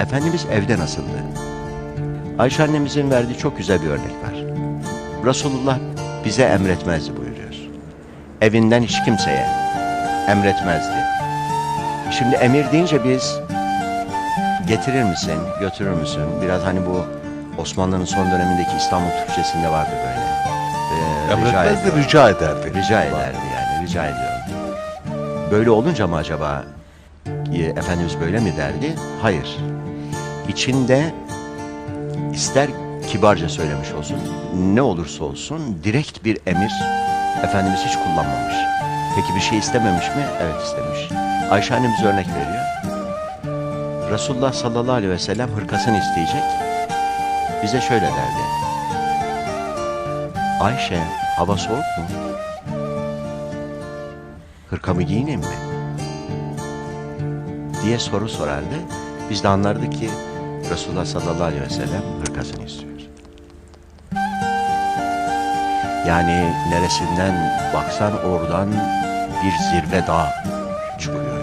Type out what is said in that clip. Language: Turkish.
Efendimiz evde nasıldı? Ayşe annemizin verdiği çok güzel bir örnek var. Resulullah bize emretmezdi buyuruyor. Evinden hiç kimseye emretmezdi. Şimdi emir deyince biz getirir misin, götürür müsün? Biraz hani bu Osmanlı'nın son dönemindeki İstanbul Türkçesinde vardı böyle. Ee, rica Emretmez de ediyorum. rica ederdi. Rica ederdi yani, rica ediyorum. Böyle olunca mı acaba e, Efendimiz böyle mi derdi? Hayır. İçinde ister kibarca söylemiş olsun, ne olursa olsun direkt bir emir Efendimiz hiç kullanmamış. Peki bir şey istememiş mi? Evet istemiş. Ayşe annemiz örnek veriyor. Resulullah sallallahu aleyhi ve sellem hırkasını isteyecek. Bize şöyle derdi. Ayşe hava soğuk mu? Hırkamı giyineyim mi? Diye soru sorardı. Biz de anlardık ki Resulullah sallallahu aleyhi ve sellem hırkasını istiyor. Yani neresinden baksan oradan bir zirve dağ çıkıyor.